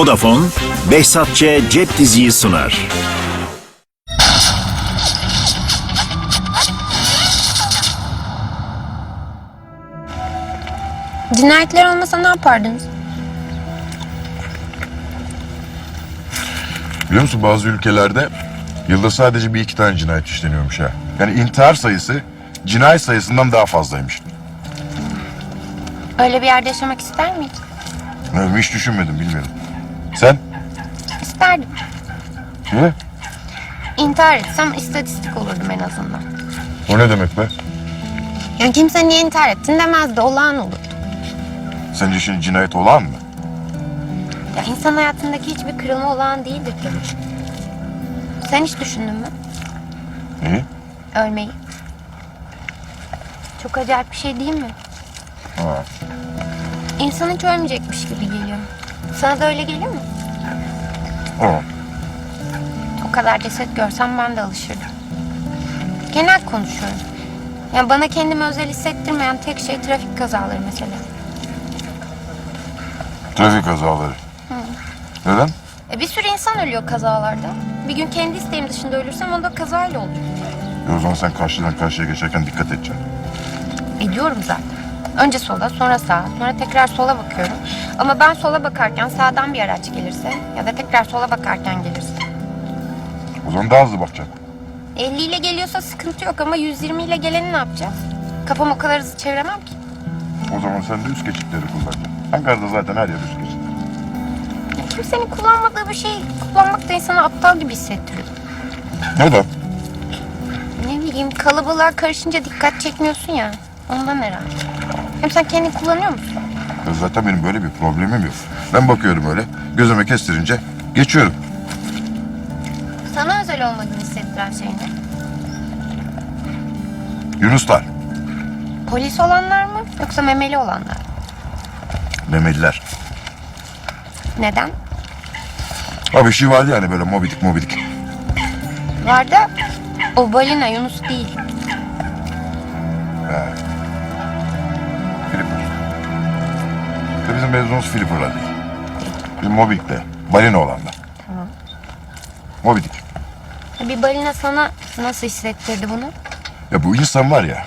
Vodafone, Behzatçe Cep Diziyi sunar. Cinayetler olmasa ne yapardınız? Biliyor musun bazı ülkelerde yılda sadece bir iki tane cinayet işleniyormuş ha. Yani intihar sayısı cinayet sayısından daha fazlaymış. Öyle bir yerde yaşamak ister miydin? Ben hiç düşünmedim bilmiyorum. Sen? İsterdim. Niye? İntihar etsem istatistik olurdum en azından. O ne demek be? Yani kimse niye intihar ettin demezdi, olağan olurdu. Sence şimdi cinayet olan mı? Ya insan hayatındaki hiçbir kırılma olağan değildir tabii. Sen hiç düşündün mü Neyi? ölmeyi? Çok acayip bir şey değil mi? Ha. İnsan hiç ölmeyecekmiş gibi geliyor. Sana da öyle geliyor mu? O. O kadar ceset görsem ben de alışırdım. Genel konuşuyorum. Yani bana kendimi özel hissettirmeyen tek şey trafik kazaları mesela. Trafik kazaları. Neden? E bir sürü insan ölüyor kazalarda. Bir gün kendi isteğim dışında ölürsem o da kazayla olur. E o zaman sen karşıdan karşıya geçerken dikkat edeceksin. Ediyorum zaten. Önce sola, sonra sağa, sonra tekrar sola bakıyorum. Ama ben sola bakarken sağdan bir araç gelirse ya da tekrar sola bakarken gelirse. O zaman daha hızlı bakacaksın. 50 ile geliyorsa sıkıntı yok ama 120 ile geleni ne yapacağız? Kafam o kadar hızlı çeviremem ki. O zaman sen de üst geçitleri kullanacaksın. Ankara'da zaten her yer üst geçit. Kimsenin kullanmadığı bir şey kullanmak da insanı aptal gibi hissettiriyor. Neden? Ne bileyim kalabalığa karışınca dikkat çekmiyorsun ya. Ondan herhalde. Hem sen kendin kullanıyor musun? Ya zaten benim böyle bir problemim yok. Ben bakıyorum öyle, gözüme kestirince geçiyorum. Sana özel olmadığını hissettiren şey ne? Yunuslar, Polis olanlar mı yoksa memeli olanlar mı? memeliler. Neden? Ha bir şey vardı yani böyle mobidik mobidik. Var da o balina Yunus değil. Flipper. İşte bizim mezunumuz Flipper'la değil. Bizim mobikle, balina olanlar. Tamam. Mobidik. Bir balina sana nasıl hissettirdi bunu? Ya bu insan var ya,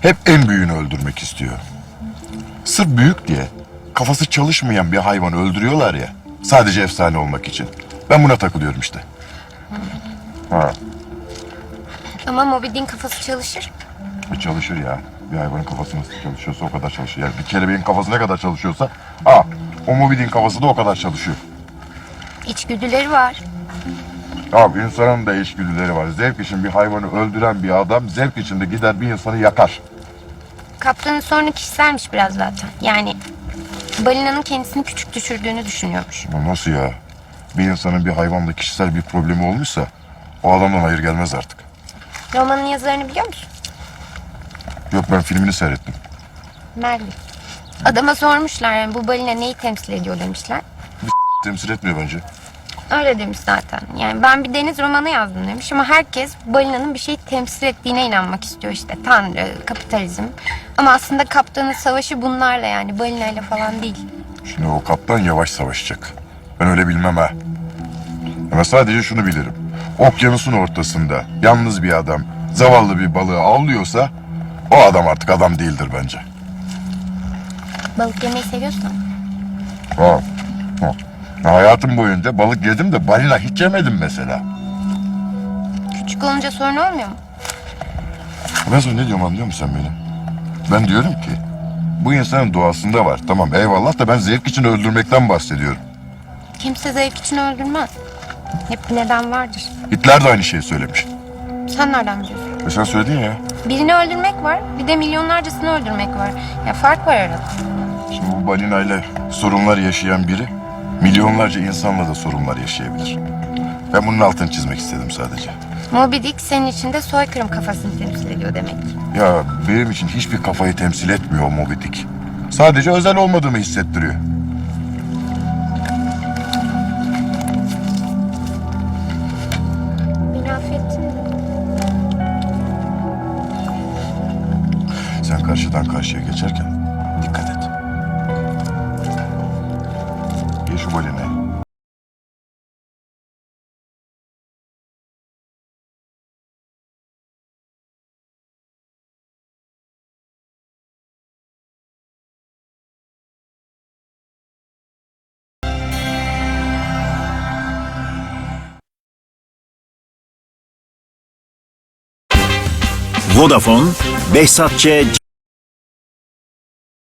hep en büyüğünü öldürmek istiyor. Sırf büyük diye kafası çalışmayan bir hayvanı öldürüyorlar ya. Sadece efsane olmak için. Ben buna takılıyorum işte. Ha, Ama Moby Dick'in kafası çalışır. bir çalışır ya. Bir hayvanın kafası nasıl çalışıyorsa o kadar çalışır. Yani bir kelebeğin kafası ne kadar çalışıyorsa, aa, o mobilin kafası da o kadar çalışıyor. İçgüdüleri var. Abi insanın da içgüdüleri var. Zevk için bir hayvanı öldüren bir adam zevk içinde gider bir insanı yakar. Kaptanın sorunu kişiselmiş biraz zaten. Yani balinanın kendisini küçük düşürdüğünü düşünüyormuş. Ama nasıl ya? Bir insanın bir hayvanla kişisel bir problemi olmuşsa o adamdan hayır gelmez artık. Romanın yazarını biliyor musun? Yok ben filmini seyrettim. Merlin. Adama sormuşlar yani bu balina neyi temsil ediyor demişler. Temsil etmiyor bence. Öyle demiş zaten. Yani ben bir deniz romanı yazdım demiş ama herkes balinanın bir şeyi temsil ettiğine inanmak istiyor işte. Tanrı, kapitalizm. Ama aslında kaptanın savaşı bunlarla yani balinayla falan değil. Şimdi o kaptan yavaş savaşacak. Ben öyle bilmem ha. Ama sadece şunu bilirim. Okyanusun ortasında yalnız bir adam zavallı bir balığı avlıyorsa o adam artık adam değildir bence. Balık yemeyi seviyorsun ama. Ha. ha. Hayatım boyunca balık yedim de balina hiç yemedim mesela. Küçük olunca sorun olmuyor mu? Sana ne diyorum anlıyor musun sen beni? Ben diyorum ki bu insanın doğasında var. Tamam eyvallah da ben zevk için öldürmekten bahsediyorum. Kimse zevk için öldürmez. Hep bir neden vardır. Hitler de aynı şeyi söylemiş. Sen nereden biliyorsun? E sen söyledin ya. Birini öldürmek var, bir de milyonlarcasını öldürmek var. Ya fark var arada. Şimdi bu balinayla sorunlar yaşayan biri milyonlarca insanla da sorunlar yaşayabilir. Ben bunun altını çizmek istedim sadece. Moby Dick senin için de soykırım kafasını temsil ediyor demek. Ya benim için hiçbir kafayı temsil etmiyor o Moby Dick. Sadece özel olmadığımı hissettiriyor. Karşıdan karşıya geçerken dikkat et. Ye şu balini. Vodafone, Behzatçe